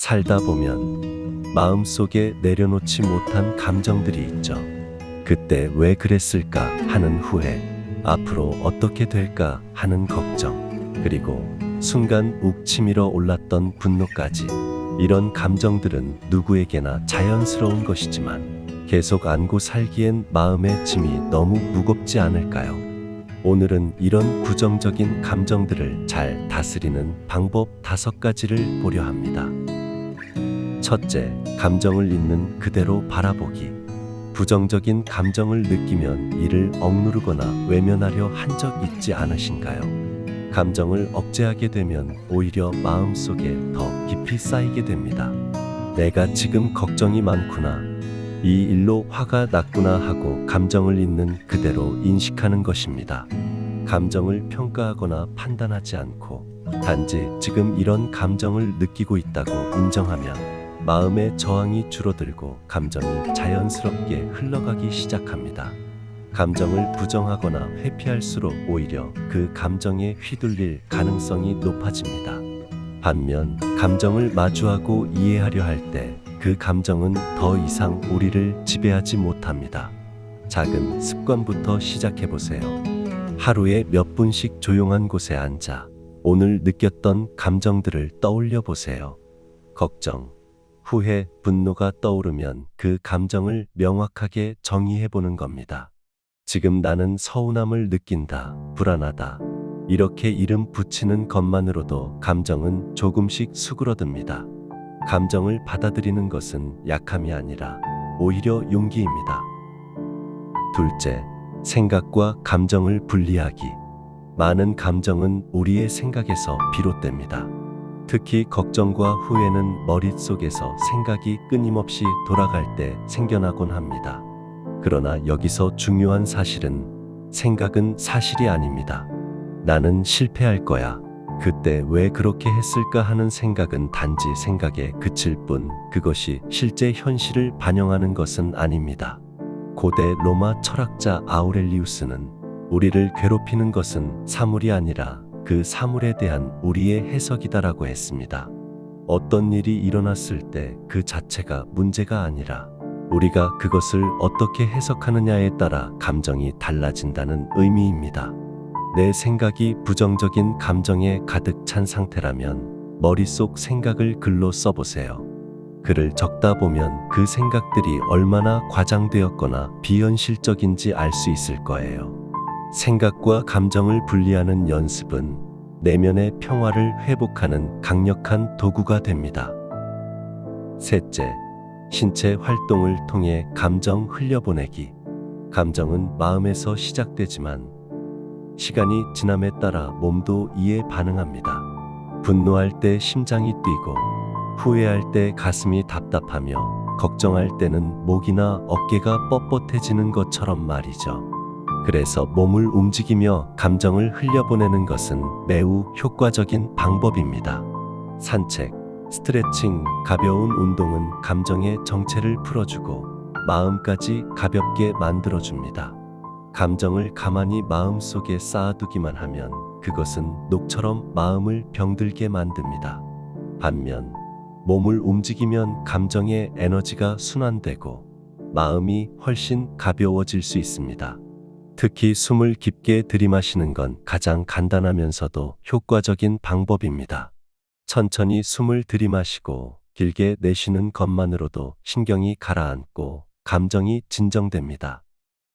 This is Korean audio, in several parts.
살다 보면 마음속에 내려놓지 못한 감정들이 있죠. 그때 왜 그랬을까 하는 후회, 앞으로 어떻게 될까 하는 걱정, 그리고 순간 욱 치밀어 올랐던 분노까지. 이런 감정들은 누구에게나 자연스러운 것이지만 계속 안고 살기엔 마음의 짐이 너무 무겁지 않을까요? 오늘은 이런 부정적인 감정들을 잘 다스리는 방법 다섯 가지를 보려 합니다. 첫째, 감정을 있는 그대로 바라보기. 부정적인 감정을 느끼면 이를 억누르거나 외면하려 한 적 있지 않으신가요? 감정을 억제하게 되면 오히려 마음속에 더 깊이 쌓이게 됩니다. 내가 지금 걱정이 많구나. 이 일로 화가 났구나 하고 감정을 있는 그대로 인식하는 것입니다. 감정을 평가하거나 판단하지 않고 단지 지금 이런 감정을 느끼고 있다고 인정하면 마음의 저항이 줄어들고 감정이 자연스럽게 흘러가기 시작합니다. 감정을 부정하거나 회피할수록 오히려 그 감정에 휘둘릴 가능성이 높아집니다. 반면 감정을 마주하고 이해하려 할 때 그 감정은 더 이상 우리를 지배하지 못합니다. 작은 습관부터 시작해 보세요. 하루에 몇 분씩 조용한 곳에 앉아 오늘 느꼈던 감정들을 떠올려 보세요. 걱정, 후회, 분노가 떠오르면 그 감정을 명확하게 정의해 보는 겁니다. 지금 나는 서운함을 느낀다, 불안하다. 이렇게 이름 붙이는 것만으로도 감정은 조금씩 수그러듭니다. 감정을 받아들이는 것은 약함이 아니라 오히려 용기입니다. 둘째, 생각과 감정을 분리하기. 많은 감정은 우리의 생각에서 비롯됩니다. 특히 걱정과 후회는 머릿속에서 생각이 끊임없이 돌아갈 때 생겨나곤 합니다. 그러나 여기서 중요한 사실은 생각은 사실이 아닙니다. 나는 실패할 거야. 그때 왜 그렇게 했을까 하는 생각은 단지 생각에 그칠 뿐 그것이 실제 현실을 반영하는 것은 아닙니다. 고대 로마 철학자 아우렐리우스는 우리를 괴롭히는 것은 사물이 아니라 그 사물에 대한 우리의 해석이다라고 했습니다. 어떤 일이 일어났을 때 그 자체가 문제가 아니라 우리가 그것을 어떻게 해석하느냐에 따라 감정이 달라진다는 의미입니다. 내 생각이 부정적인 감정에 가득 찬 상태라면 머릿속 생각을 글로 써보세요. 글을 적다 보면 그 생각들이 얼마나 과장되었거나 비현실적인지 알 수 있을 거예요. 생각과 감정을 분리하는 연습은 내면의 평화를 회복하는 강력한 도구가 됩니다. 셋째, 신체 활동을 통해 감정 흘려보내기. 감정은 마음에서 시작되지만 시간이 지남에 따라 몸도 이에 반응합니다. 분노할 때 심장이 뛰고 후회할 때 가슴이 답답하며 걱정할 때는 목이나 어깨가 뻣뻣해지는 것처럼 말이죠. 그래서 몸을 움직이며 감정을 흘려보내는 것은 매우 효과적인 방법입니다. 산책, 스트레칭, 가벼운 운동은 감정의 정체를 풀어주고 마음까지 가볍게 만들어줍니다. 감정을 가만히 마음속에 쌓아두기만 하면 그것은 녹처럼 마음을 병들게 만듭니다. 반면 몸을 움직이면 감정의 에너지가 순환되고 마음이 훨씬 가벼워질 수 있습니다. 특히 숨을 깊게 들이마시는 건 가장 간단하면서도 효과적인 방법입니다. 천천히 숨을 들이마시고 길게 내쉬는 것만으로도 신경이 가라앉고 감정이 진정됩니다.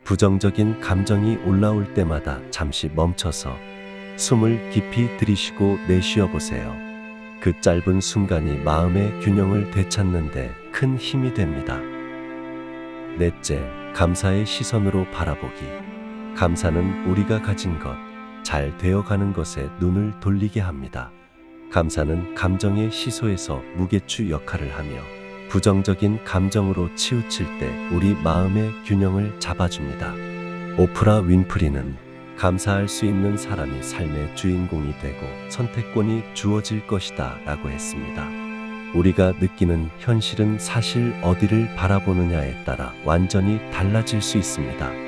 부정적인 감정이 올라올 때마다 잠시 멈춰서 숨을 깊이 들이쉬고 내쉬어 보세요. 그 짧은 순간이 마음의 균형을 되찾는데 큰 힘이 됩니다. 넷째, 감사의 시선으로 바라보기. 감사는 우리가 가진 것, 잘 되어가는 것에 눈을 돌리게 합니다. 감사는 감정의 시소에서 무게추 역할을 하며 부정적인 감정으로 치우칠 때 우리 마음의 균형을 잡아줍니다. 오프라 윈프리는 감사할 수 있는 사람이 삶의 주인공이 되고 선택권이 주어질 것이다 라고 했습니다. 우리가 느끼는 현실은 사실 어디를 바라보느냐에 따라 완전히 달라질 수 있습니다.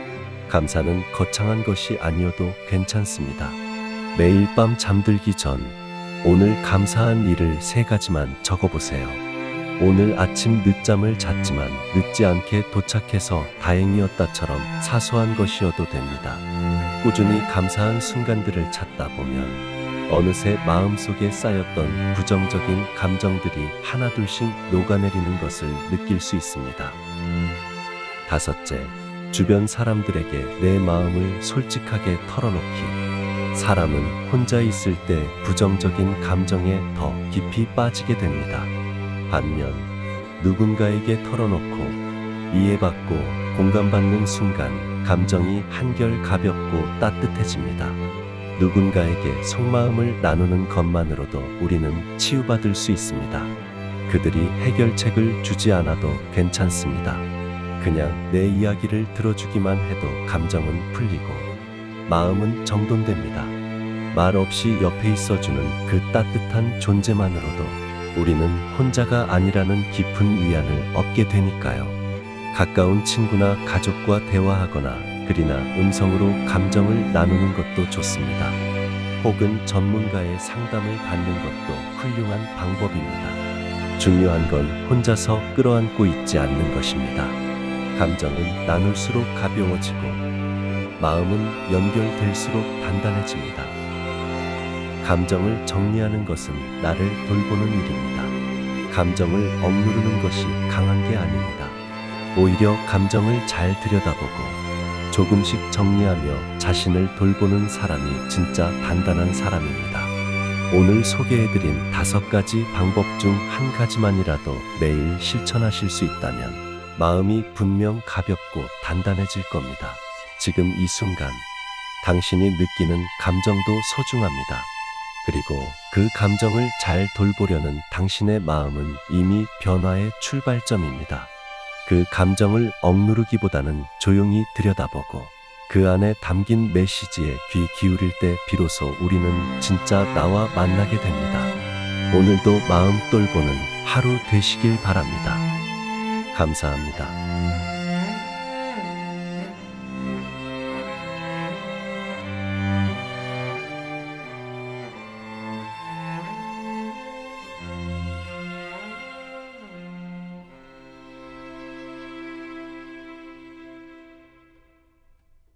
감사는 거창한 것이 아니어도 괜찮습니다. 매일 밤 잠들기 전 오늘 감사한 일을 세 가지만 적어보세요. 오늘 아침 늦잠을 잤지만 늦지 않게 도착해서 다행이었다처럼 사소한 것이어도 됩니다. 꾸준히 감사한 순간들을 찾다 보면 어느새 마음속에 쌓였던 부정적인 감정들이 하나둘씩 녹아내리는 것을 느낄 수 있습니다. 다섯째, 주변 사람들에게 내 마음을 솔직하게 털어놓기. 사람은 혼자 있을 때 부정적인 감정에 더 깊이 빠지게 됩니다. 반면 누군가에게 털어놓고 이해받고 공감받는 순간 감정이 한결 가볍고 따뜻해집니다. 누군가에게 속마음을 나누는 것만으로도 우리는 치유받을 수 있습니다. 그들이 해결책을 주지 않아도 괜찮습니다. 그냥 내 이야기를 들어주기만 해도 감정은 풀리고 마음은 정돈됩니다. 말 없이 옆에 있어주는 그 따뜻한 존재만으로도 우리는 혼자가 아니라는 깊은 위안을 얻게 되니까요. 가까운 친구나 가족과 대화하거나 글이나 음성으로 감정을 나누는 것도 좋습니다. 혹은 전문가의 상담을 받는 것도 훌륭한 방법입니다. 중요한 건 혼자서 끌어안고 있지 않는 것입니다. 감정은 나눌수록 가벼워지고 마음은 연결될수록 단단해집니다. 감정을 정리하는 것은 나를 돌보는 일입니다. 감정을 억누르는 것이 강한 게 아닙니다. 오히려 감정을 잘 들여다보고 조금씩 정리하며 자신을 돌보는 사람이 진짜 단단한 사람입니다. 오늘 소개해드린 다섯 가지 방법 중 한 가지만이라도 매일 실천하실 수 있다면 마음이 분명 가볍고 단단해질 겁니다. 지금 이 순간 당신이 느끼는 감정도 소중합니다. 그리고 그 감정을 잘 돌보려는 당신의 마음은 이미 변화의 출발점입니다. 그 감정을 억누르기보다는 조용히 들여다보고 그 안에 담긴 메시지에 귀 기울일 때 비로소 우리는 진짜 나와 만나게 됩니다. 오늘도 마음 돌보는 하루 되시길 바랍니다. 감사합니다.